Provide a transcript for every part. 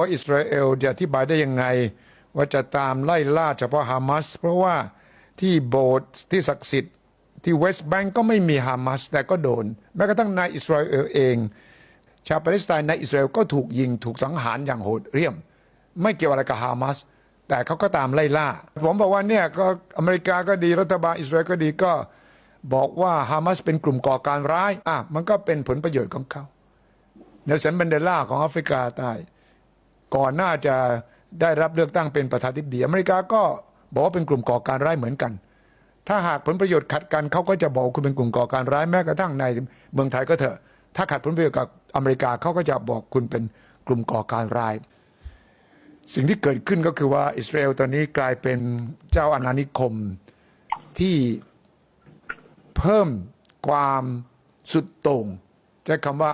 ว่าอิสราเอลจะอธิบายได้ยังไง ว่าจะตามไล่ล่าเฉพาะฮามาสเพราะว่าที่โบสถ์ที่ศักดิ์สิทธิ์ที่เวสต์แบงก์ก็ไม่มีฮามาสแต่ก็โดน แม้กระทั่งในอิสราเอลเอง ชาวปาเลสไตน์ในอิสราเอลก็ถูกยิงถูกสังหารอย่างโหดเหี้ยม ไม่เกี่ยวอะไรกับฮามาสแต่เขาก็ตามไล่ล่า ผมบอกว่าเนี่ยก็อเมริกาก็ดีรัฐบาลอิสราเอลก็ดีก็บอกว่าฮามาสเป็นกลุ่มก่อการร้ายอะมันก็เป็นผลประโยชน์ของเขาเนลสันเบนเดลาของแอฟริกาใต้ ก่อนหน้าจะได้รับเลือกตั้งเป็นประธานาธิบดีอเมริกาก็บอกว่าเป็นกลุ่มก่อการร้ายเหมือนกัน ถ้าหากผลประโยชน์ขัดกันเขาก็จะบอกคุณเป็นกลุ่มก่อการร้ายแม้กระทั่งในเมืองไทยก็เถอะ ถ้าขัดผลประโยชน์กับอเมริกาเขาก็จะบอกคุณเป็นกลุ่มก่อการร้าย สิ่งที่เกิดขึ้นก็คือว่าอิสราเอลตอนนี้กลายเป็นเจ้าอาณานิคมที่เพิ่มความสุดโต่ง ใช้คำว่า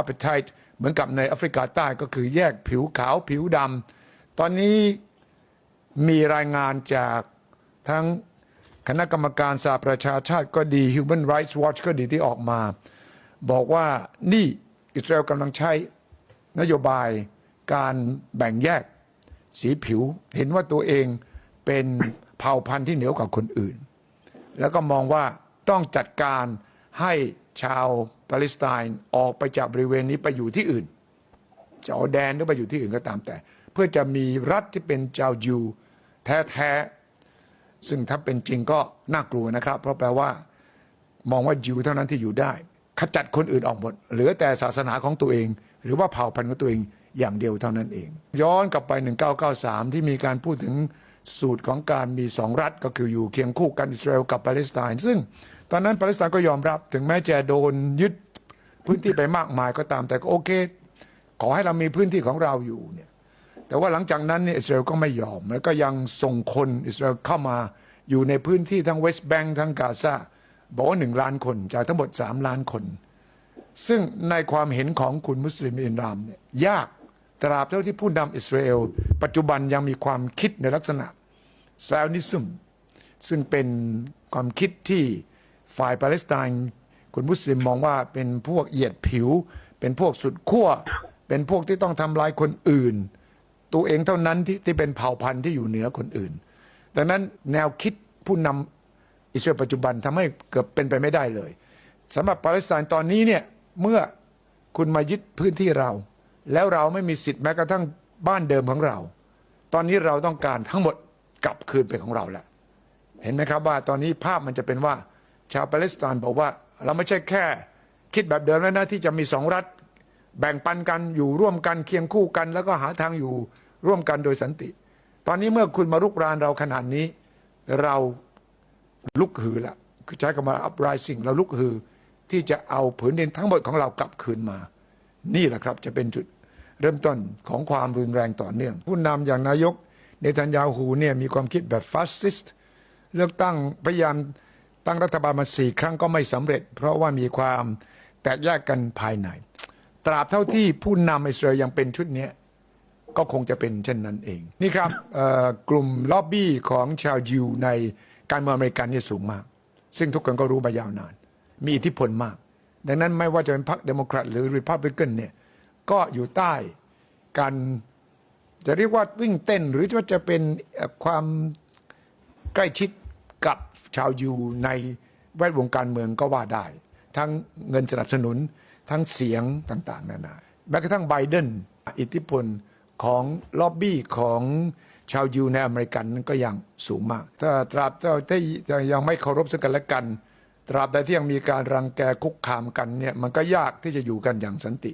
appetite เหมือนกับในแอฟริกาใต้ก็คือแยกผิวขาวผิวดำตอนนี้มีรายงานจากทั้งคณะกรรมการสหประชาชาติก็ดี Human Rights Watch ก็ดีที่ออกมา บอกว่านี่อิสราเอลกำลังใช้นโยบายการแบ่งแยกสีผิว เห็นว่าตัวเองเป็นเผ่าพันธุ์ที่เหนือกว่าคนอื่น แล้วก็มองว่าต้องจัดการให้ ชาวปาเลสไตน์ออกไปจากบริเวณนี้ไปอยู่ที่อื่นจอร์แดนหรือไปอยู่ที่อื่นก็ตามแต่ เพื่อจะมีรัฐที่เป็นเจ้ายูแท้ๆซึ่งถ้าเป็นจริงก็น่ากลัวนะครับ เพราะแปลว่ามองว่ายูเท่านั้นที่อยู่ได้ ขจัดคนอื่นออกหมด เหลือแต่ศาสนาของตัวเอง หรือว่าเผ่าพันธุ์ของตัวเองอย่างเดียวเท่านั้นเอง ย้อนกลับไป 1993 ที่มีการพูดถึงสูตรของการมีสองรัฐก็คืออยู่เคียงคู่กันอิสราเอลกับปาเลสไตน์ซึ่ง ตอนนั้นปาเลสไตน์ก็ยอมรับ ถึงแม้จะโดนยึดพื้นที่ไปมากมายก็ตามแต่ก็โอเค ขอให้เรามีพื้นที่ของเราอยู่เนี่ยแต่ว่าหลังจากนั้นเนี่ยอิสราเอลก็ไม่ยอม แล้วก็ยังส่งคนอิสราเอลเข้ามาอยู่ในพื้นที่ทั้งเวสต์แบงก์ทั้งกาซาบอกว่าหนึ่งล้านคนจากทั้งหมดสามล้านคน ซึ่งในความเห็นของคุณมุสลิมอินรามเนี่ยยากตราบเท่าที่ผู้นำอิสราเอล ปัจจุบันยังมีความคิดในลักษณะซานิซึมซึ่งเป็นความคิดที่ ฝ่ายปาเลสไตน์คุณมุสลิมมองว่าเป็นพวกเหยียดผิว เป็นพวกสุดขั้วเป็นพวกที่ต้องทำลายคนอื่น ตัวเองเท่านั้นที่ที่เป็นเผ่าพันธุ์ที่อยู่เหนือคนอื่น ดังนั้นแนวคิดผู้นำอิสราเอลปัจจุบันทำให้เกือบเป็นไปไม่ได้เลยสำหรับปาเลสไตน์ตอนนี้เนี่ยเมื่อคุณมายึดพื้นที่เรา แล้วเราไม่มีสิทธิ์แม้กระทั่งบ้านเดิมของเรา ตอนนี้เราต้องการทั้งหมดกลับคืนเป็นของเราแล้วเห็นไหมครับว่าตอนนี้ภาพมันจะเป็นว่า ชาวปาเลสไตน์บอกว่า เราไม่ใช่แค่คิดแบบเดิมแล้วนะที่จะมีสองรัฐ แบ่งปันกันอยู่ร่วมกันเคียงคู่กัน แล้วก็หาทางอยู่ร่วมกันโดยสันติ ตอนนี้เมื่อคุณมารุกรานเราขนาดนี้ เราลุกฮือละคือใช้คำว่า uprising เราลุกฮือที่จะเอาผืนดินทั้งหมดของเรากลับคืนมา นี่แหละครับจะเป็นจุดเริ่มต้นของความรุนแรงต่อเนื่อง ผู้นำอย่างนายกเนทันยาฮูเนี่ยมีความคิดแบบฟาสซิสต์เลือกตั้งพยายาม ตั้งรัฐบาลมาสี่ครั้งก็ไม่สำเร็จ เพราะว่ามีความแตกแยกกันภายใน ตราบเท่าที่ผู้นำอิสราเอลยังเป็นชุดนี้ก็คงจะเป็นเช่นนั้นเอง นี่ครับกลุ่มล็อบบี้ของชาวยิวในการเมืองอเมริกันนี่สูงมาก ซึ่งทุกคนก็รู้มายาวนาน มีอิทธิพลมาก ดังนั้นไม่ว่าจะเป็นพรรคเดโมแครตหรือริพับลิกันเนี่ยก็อยู่ใต้การจะเรียกว่าวิ่งเต้นหรือว่าจะเป็นความใกล้ชิด ชาวยูในแวดวงการเมืองก็ว่าได้ ทั้งเงินสนับสนุนทั้งเสียงต่างๆนานาแม้กระทั่งไบเดนอิทธิพลของล็อบบี้ของชาวยูในอเมริกันนั้นก็ยังสูงมาก ถ้าตราบที่ยังไม่เคารพซึ่งกันและกัน ตราบใดที่ยังมีการรังแกคุกคามกันเนี่ยมันก็ยากที่จะอยู่กันอย่างสันติ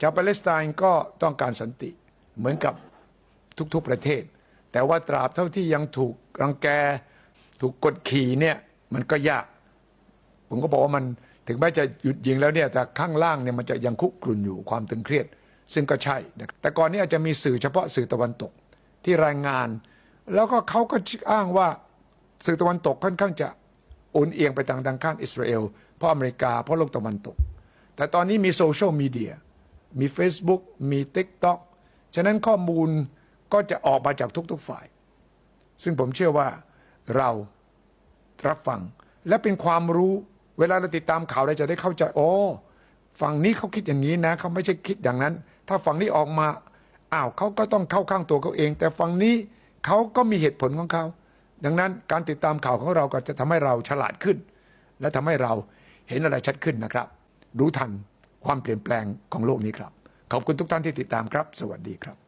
ชาวปาเลสไตน์ก็ต้องการสันติเหมือนกับทุกๆประเทศ แต่ว่าตราบเท่าที่ยังถูกรังแก ถูกกดขี่เนี่ยมันก็ยาก ผมก็บอกว่ามันถึงแม้จะหยุดยิงแล้วเนี่ยแต่ข้างล่างเนี่ยมันจะยังคุกรุ่นอยู่ความตึงเครียด ซึ่งก็ใช่แต่ก่อนนี้อาจจะมีสื่อเฉพาะสื่อตะวันตกที่รายงาน แล้วก็เขาก็อ้างว่าสื่อตะวันตกค่อนข้างจะโอนเอียงไปทางดังข้างอิสราเอลเพราะอเมริกาเพราะโลกตะวันตก แต่ตอนนี้มีโซเชียลมีเดียมี Facebook มี TikTok ฉะนั้นข้อมูลก็จะออกมาจากทุกๆฝ่าย ซึ่งผมเชื่อว่า เรารับฟัง และเป็นความรู้เวลาเราติดตามข่าวเราจะได้เข้าใจโอ้ฝั่งนี้เขาคิดอย่างนี้นะเขาไม่ใช่คิดอย่างนั้น ถ้าฝั่งนี้ออกมาอ้าวเขาก็ต้องเข้าข้างตัวเขาเอง แต่ฝั่งนี้เขาก็มีเหตุผลของเขา ดังนั้นการติดตามข่าวของเราก็จะทำให้เราฉลาดขึ้น และทำให้เราเห็นอะไรชัดขึ้นนะครับ รู้ทันความเปลี่ยนแปลงของโลกนี้ครับ ขอบคุณทุกท่านที่ติดตามครับ สวัสดีครับ